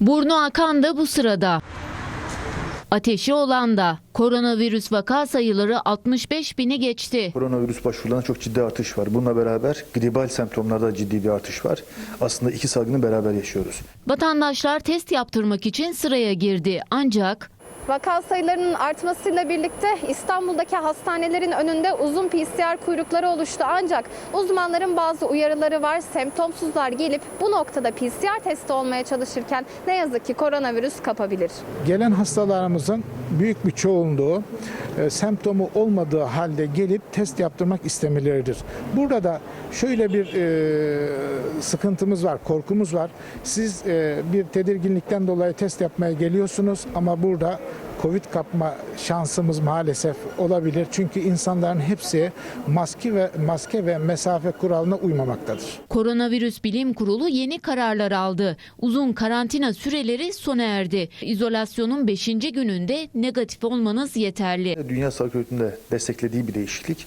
Burnu akan da bu sırada. Ateşi olan da koronavirüs vaka sayıları 65 bini geçti. Koronavirüs başvurularında çok ciddi artış var. Bununla beraber gribal semptomlarda ciddi bir artış var. Aslında iki salgını beraber yaşıyoruz. Vatandaşlar test yaptırmak için sıraya girdi. Ancak Vaka sayılarının artmasıyla birlikte İstanbul'daki hastanelerin önünde uzun PCR kuyrukları oluştu. Ancak uzmanların bazı uyarıları var. Semptomsuzlar gelip bu noktada PCR testi olmaya çalışırken ne yazık ki koronavirüs kapabilir. Gelen hastalarımızın büyük bir çoğunluğu e, semptomu olmadığı halde gelip test yaptırmak istemeleridir. Burada da şöyle bir e, sıkıntımız var, korkumuz var. Siz e, bir tedirginlikten dolayı test yapmaya geliyorsunuz ama burada Covid kapma şansımız maalesef olabilir. Çünkü insanların hepsi maske ve maske ve mesafe kuralına uymamaktadır. Koronavirüs Bilim Kurulu yeni kararlar aldı. Uzun karantina süreleri sona erdi. İzolasyonun 5. gününde negatif olmanız yeterli. Dünya Sağlık Örgütü'nde desteklediği bir değişiklik.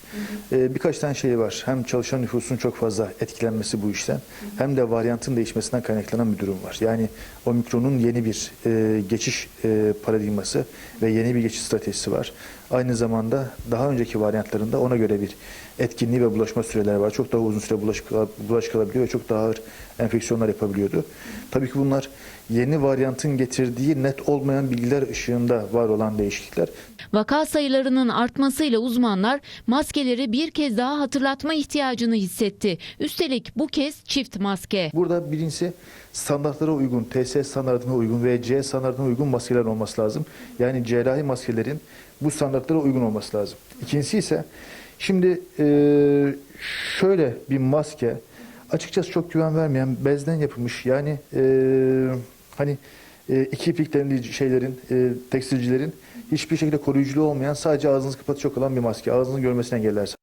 Ee, birkaç tane şey var. Hem çalışan nüfusun çok fazla etkilenmesi bu işten hem de varyantın değişmesinden kaynaklanan bir durum var. Yani omikronun yeni bir e, geçiş e, paradigması ve yeni bir geçiş stratejisi var. Aynı zamanda daha önceki varyantlarında ona göre bir etkinliği ve bulaşma süreleri var. Çok daha uzun süre bulaş, bulaş kalabiliyor ve çok daha ağır enfeksiyonlar yapabiliyordu. Tabii ki bunlar yeni varyantın getirdiği net olmayan bilgiler ışığında var olan değişiklikler. Vaka sayılarının artmasıyla uzmanlar maskeleri bir kez daha hatırlatma ihtiyacını hissetti. Üstelik bu kez çift maske. Burada birincisi standartlara uygun, TSS standartına uygun ve C standartına uygun maskeler olması lazım. Yani cerrahi maskelerin bu standartlara uygun olması lazım. İkincisi ise şimdi e, şöyle bir maske açıkçası çok güven vermeyen bezden yapılmış yani e, hani e, iki ipliklerin şeylerin e, tekstilcilerin hiçbir şekilde koruyuculuğu olmayan sadece ağzınızı kapatıcı olan bir maske. Ağzınızın görmesini engeller.